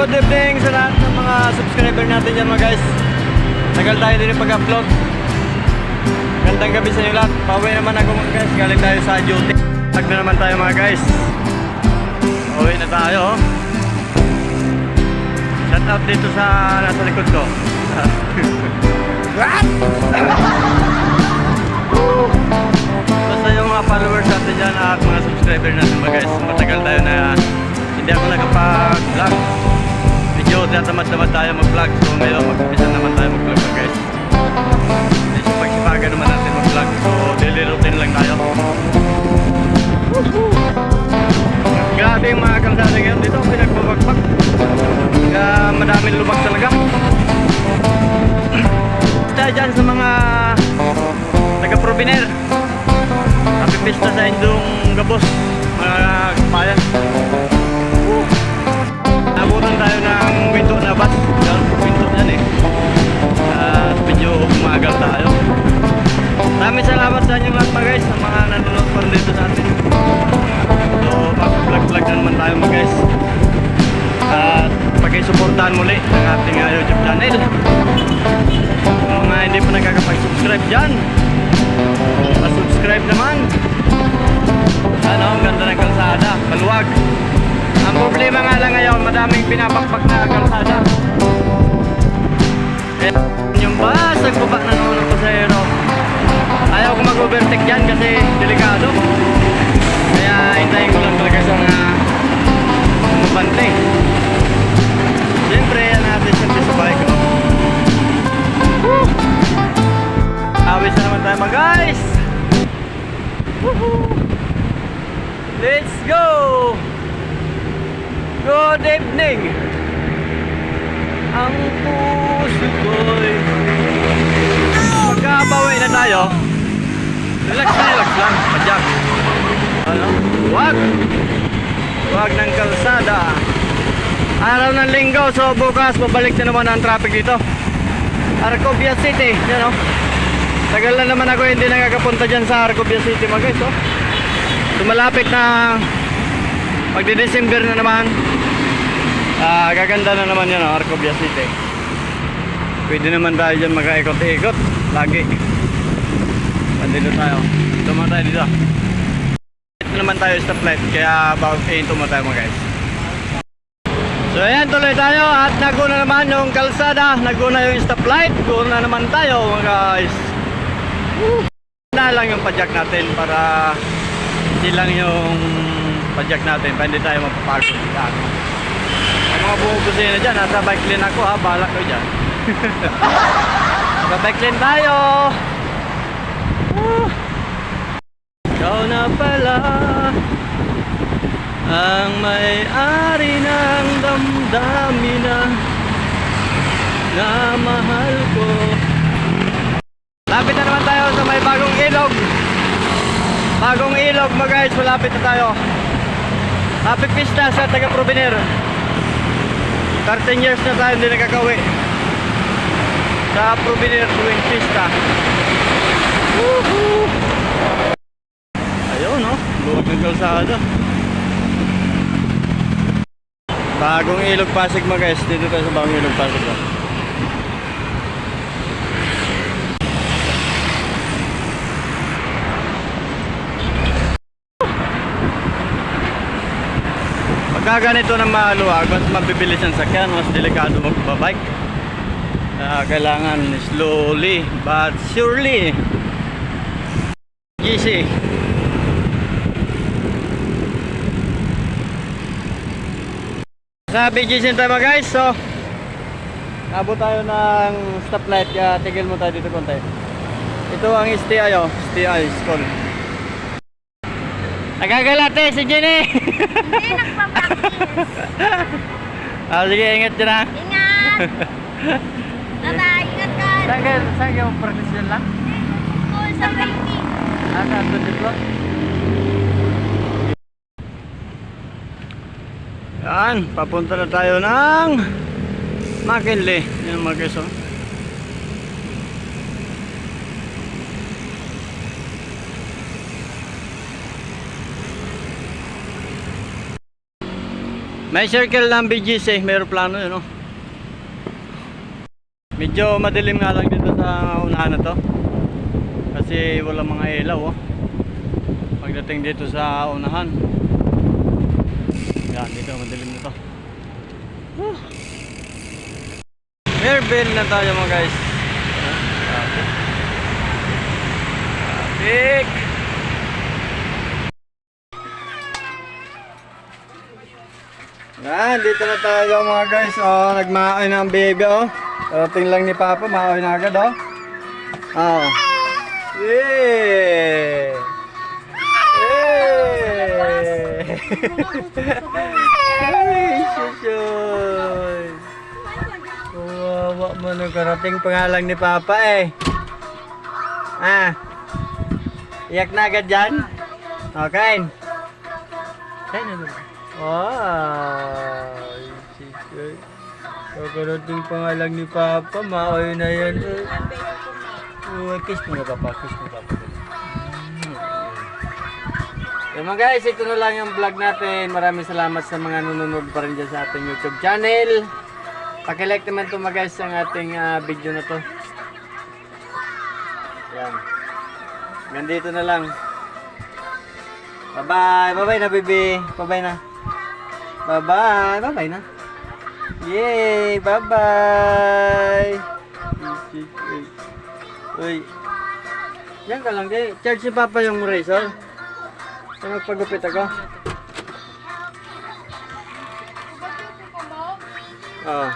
Good evening sa lahat ng mga subscriber natin dyan mga guys. Tagal tayo din yung pag-upload. Gandang gabi sa inyo lahat. Pauwi naman ako mga guys. Galing tayo sa duty. Tag na naman tayo mga guys. Pauwi na tayo. Shout out dito sa nasa likod ko. Basta yung mga followers natin dyan at mga subscriber natin mga guys. Matagal tayo Medyo tatamad-tamad tayo mag-vlog. So ngayon mag-umpisa naman tayo mag-vlog mga guys. Siya pagsipagan naman natin mag-vlog. So daily routine lang tayo. Grabe yung mga kalsada ngayon dito. Pinagbabagpag. Kaya madaming lubak talaga. Dahil dyan sa mga taga-proviner. Happy Pista sa Indong Gabos, mga kapayan. Pag-suportahan muli ang ating uh, YouTube channel. Sa mga hindi pa nakakapag-subscribe dyan, pa-subscribe naman. Ano, ang ganda ng kalsada, maluwag. Ang problema nga lang ngayon, madaming pinapakpak na kalsada. Eh, yung bus, nagbaba na naman ng pasahero. Ayaw ko mag-overtake dyan kasi delikado. Kaya hintayin ko lang talaga sa mga bumabante. Siyempre, yan natin siyempre sa bike. Woo! Awis na naman tayo mga guys! Woohoo! Let's go! Good evening! Ang puso ko'y Pagkabawi na tayo Relax na relax lang Padyak Ano? Wag! Wag ng kalsada Araw ng linggo So bukas babalik na naman ang traffic dito. Arcobia City Yan o Tagal na naman ako hindi nakakapunta dyan sa Arcobia City mga guys oh. So malapit na Magdi-December na naman. Ah, gaganda na naman yan oh, Arcobia City. Pwede naman tayo dyan mag-ikot-ikot Lagi. Nandito tayo. Tuma tayo dito. Ito naman tayo stoplight Kaya bawag mo tayo mga guys So ayan tuloy tayo. At naguna naman yung kalsada. Naguna yung stoplight. Guna naman tayo mga guys. Woo! Na lang yung padjak natin Para Hindi lang yung Padjak natin. Para hindi tayo mapapagod. Yan. Ang mga bumubusin na dyan. Nasa bike lane ako ha? Bahala ko dyan. Nasa bike lane tayo. Woo! Ikaw na pala Ang may-ari ng damdamin na mahal ko. Lapit na naman tayo sa may bagong ilog. Bagong ilog mga guys Malapit na tayo. Happy Pista sa taga Proviner 13 years na tayo hindi nakakawi Sa Proviner tuwing Pista Woohoo! Ayun no, luwag ng kalsada. Bagong ilog Pasig mga guys, dito tayo sa bagong ilog Pasig. oh. Pagka ganito na maluwag, mas mabibilis ang sakyan, mas delikado magbabike. Kaya kailangan slowly but surely GC. Sa BGC tayo mga guys, so Abot tayo ng stoplight kaya tigil mo tayo dito konti. Ito ang STI oh, STI school. Nagagalate si Jenny. Hindi, nagpa-practice. ah, sige, ingat dyan ha. Ingat! Bye-bye, ingat ka! Saan ka, saan ka practice dyan lang? School sa training. Ah, sa dito? Yan, papunta na tayo ng McKinley. Yan mga guys, oh. May circle ng BGC, may plano yun, no? Medyo madilim nga lang dito sa unahan na to. Kasi wala mga ilaw, oh. Pagdating dito sa unahan. Yan, dito madilim na to. Whew. Airbill na tayo mga guys. Traffic. Traffic. Dito na tayo mga guys. Oh, nagmaoy na ang baby oh. Parating lang ni Papa, maoy na agad oh. Oh. Yeah. Yeah. Nung karating pangalang ni Papa eh. Ah. Iyak na agad dyan? Okay. Kain na. Wow. Shusoy. Kakarating pangalang ni Papa, maoy na yan. Oh, kiss mo na Papa, kiss mo Papa. So mga guys, ito na lang yung vlog natin. Maraming salamat sa mga nanonood pa rin dyan sa ating YouTube channel. Pakilike naman ito mga guys ang ating ah, video na to. Yan. Gandito na lang. Bye-bye. Bye-bye na, baby. Bye-bye na. Bye-bye. Bye-bye na. Yay! Bye-bye! Uy. Yan ka lang, di. Charge si Papa yung razor. Kaya magpagupit ako. Oh.